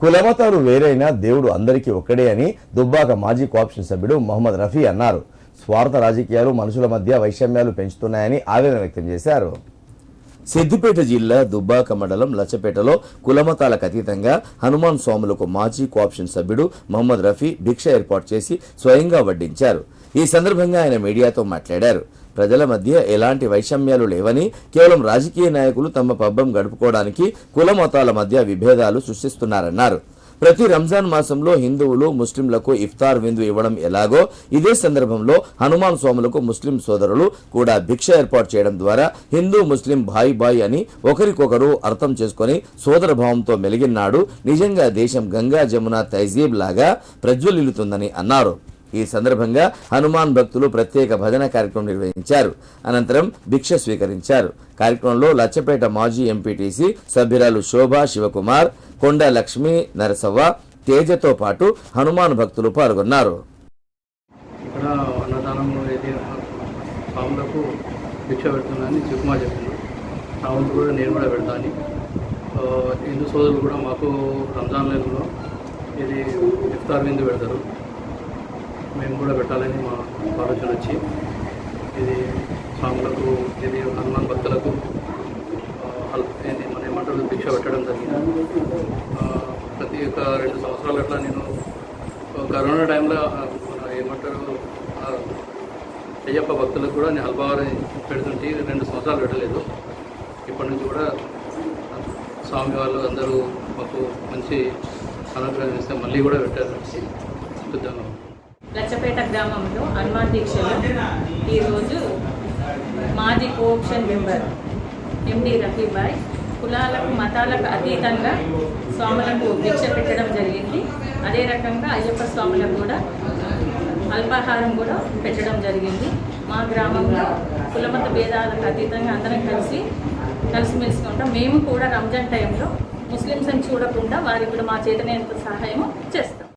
కులమతాలు వేరైనా దేవుడు అందరికీ ఒక్కడే అని దుబ్బాక మాజీ కోఆప్షన్ సభ్యుడు మొహమ్మద్ రఫీ అన్నారు. స్వార్థ రాజకీయాలు మనుషుల మధ్య వైషమ్యాలు పెంచుతున్నాయని ఆవేదన వ్యక్తం చేశారు. సిద్దిపేట జిల్లా దుబ్బాక మండలం లచ్చపేటలో కులమతాలకు అతీతంగా హనుమాన్ స్వాములకు మాజీ కోఆప్షన్ సభ్యుడు మహమ్మద్ రఫీ భిక్ష ఏర్పాటు చేసి స్వయంగా వడ్డించారు. ఈ సందర్భంగా ఆయన మీడియాతో మాట్లాడారు. ప్రజల మధ్య ఎలాంటి వైషమ్యాలు లేవని కేవలం రాజకీయ నాయకులు తమ పబ్బం గడుపుకోవడానికి కుల మతాల మధ్య విభేదాలు సృష్టిస్తున్నారన్నారు. ప్రతి రంజాన్ మాసంలో హిందువులు ముస్లింలకు ఇఫ్తార్ విందు ఇవ్వడం ఎలాగో ఇదే సందర్భంలో హనుమాన్ స్వాములకు ముస్లిం సోదరులు కూడా భిక్ష ఏర్పాటు చేయడం ద్వారా హిందూ ముస్లిం భాయ్ భాయ్ అని ఒకరికొకరు అర్థం చేసుకొని సోదర భావంతో మెలిగినాడు. నిజంగా దేశం గంగా జమున తైజీబ్ లాగా ప్రజ్వలిల్లుతుందని అన్నారు. ఈ సందర్భంగా హనుమాన్ భక్తులు ప్రత్యేక భజన కార్యక్రమం నిర్వహించారు. అనంతరం భిక్ష స్వీకరించారు. కార్యక్రమంలో లచ్చపేట మాజీ ఎంపీటీసీ సభ్యురాలు శోభా శివకుమార్ కొండ లక్ష్మీ నరసవ్వ తేజతో పాటు హనుమాన్ భక్తులు పాల్గొన్నారు. ఇక్కడ అన్నదానంలో అయితే పాములకు భిక్ష పెడుతుందని శివకుమార్ చెప్తున్నాను పాములు కూడా నేను కూడా పెడతాను. హిందూ సోదరులు కూడా మాకు రంజాన్ నెలలో ఇది ఇఫ్తార్ విందు పెడతారు. మేము కూడా పెట్టాలని మా ఆలోచన వచ్చి ఇది స్వాములకు ఇది హనుమాన్ భక్తులకు ఆ, మన ఏమంటారు భిక్ష పెట్టడం జరిగింది. ప్రతి ఒక్క రెండు సంవత్సరాలు అట్లా నేను కరోనా టైంలో మన ఏమంటారు అయ్యప్ప భక్తులకు కూడా నేను అల్పాహారం పెడుతుంటే రెండు సంవత్సరాలు పెట్టలేదు. ఇప్పటి నుంచి కూడా స్వామి వాళ్ళు అందరూ మాకు మంచి అనుగ్రహం ఇస్తే మళ్ళీ కూడా పెట్టారు. గ్రామంలో హనుమాన్ దీక్షలో ఈరోజు మాజీ కోఆప్షన్ మెంబర్ ఎండి రఫీబాయ్ కులాలకు మతాలకు అతీతంగా స్వాములకు దీక్ష పెట్టడం జరిగింది. అదే రకంగా అయ్యప్ప స్వాములకు కూడా అల్పాహారం కూడా పెట్టడం జరిగింది. మా గ్రామంలో కులమత భేదాలకు అతీతంగా అందరం కలిసి కలిసిమెలిసి ఉంటాం మేము కూడా రంజాన్ టైంలో ముస్లిమ్స్ని చూడకుండా వారికి కూడా మా చేతనేంత సహాయం చేస్తాం.